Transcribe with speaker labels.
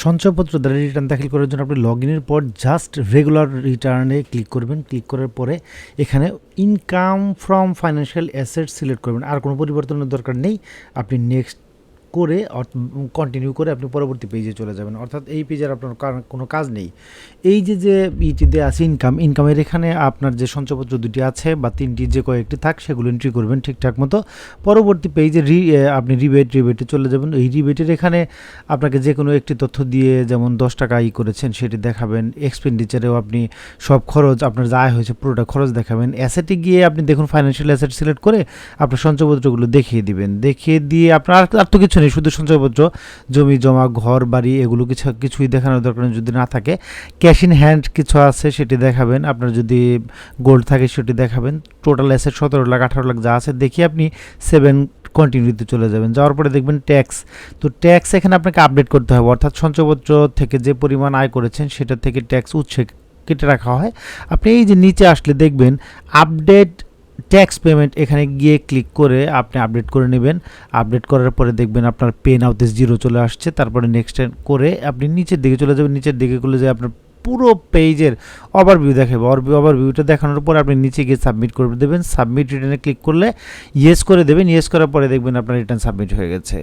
Speaker 1: সঞ্চয়পত্র দ্বারা রিটার্ন দাখিল করার জন্য আপনি লগ ইনের পর জাস্ট রেগুলার রিটার্নে ক্লিক করবেন। ক্লিক করার পরে এখানে income from financial asset select করবেন। আর কোনো পরিবর্তনের দরকার নেই। আপনি নেক্সট করে কন্টিনিউ করে আপনি পরবর্তী পেজে চলে যাবেন। অর্থাৎ এই পেজের আপনার কোনো কাজ নেই। এই যে যে ইটিতে আছে ইনকাম ইনকামের এখানে আপনার যে সঞ্চয়পত্র দুটি আছে বা তিনটি যে কয়েকটি থাক, সেগুলো এন্ট্রি করবেন ঠিকঠাক মতো। পরবর্তী পেজে রি আপনি রিবেট রিবেটে চলে যাবেন। এই রিবেটের এখানে আপনাকে যে কোনো একটি তথ্য দিয়ে যেমন দশ টাকা ই করেছেন, সেটি দেখাবেন। এক্সপেন্ডিচারেও আপনি সব খরচ, আপনার যা হয়েছে পুরোটা খরচ দেখাবেন। অ্যাসেটে গিয়ে আপনি দেখুন ফাইন্যান্সিয়াল অ্যাসেট সিলেক্ট করে আপনার সঞ্চয়পত্রগুলো দেখিয়ে দিবেন। দেখিয়ে দিয়ে আপনার আর তো কিছু নেই শুধু সঞ্চয়পত্র, জমি, জমা, ঘর, বাড়ি এগুলো কিছু, কিছুই দেখানোর দরকার যদি না থাকে। ক্যাশ ইন হ্যান্ড কিছু আছে সেটি দেখাবেন। আপনার যদি গোল্ড থাকে সেটি দেখাবেন। টোটাল অ্যাসেট সতেরো লাখ, আঠারো লাখ যা আছে দেখি আপনি সেভেন কন্টিনিউতে চলে যাবেন। যাওয়ার পরে দেখবেন ট্যাক্স। তো ট্যাক্স এখানে আপনাকে আপডেট করতে হবে। অর্থাৎ সঞ্চয়পত্র থেকে যে পরিমাণ আয় করেছেন সেটা থেকে ট্যাক্স উৎসে কেটে রাখা হয়। আপনি এই যে নিচে আসলে দেখবেন, আপডেট ট্যাক্স পেমেন্ট এখানে গিয়ে ক্লিক করে আপনি আপডেট করে নেবেন। আপডেট করার পরে দেখবেন আপনার পে নাওতে জিরো চলে আসছে। তারপরে নেক্সট করে আপনি নিচের দিকে চলে যাবেন। নিচের দিকে করলে যে আপনার পুরো পেজের ওভারভিউ দেখাবে। ওভারভিউটা দেখানোর পর আপনি নিচে গিয়ে সাবমিট করে দেবেন। সাবমিট রিটার্নে ক্লিক করলে ইয়েস করে দেবেন। ইয়েস করার পরে দেখবেন আপনার রিটার্ন সাবমিট হয়ে গেছে।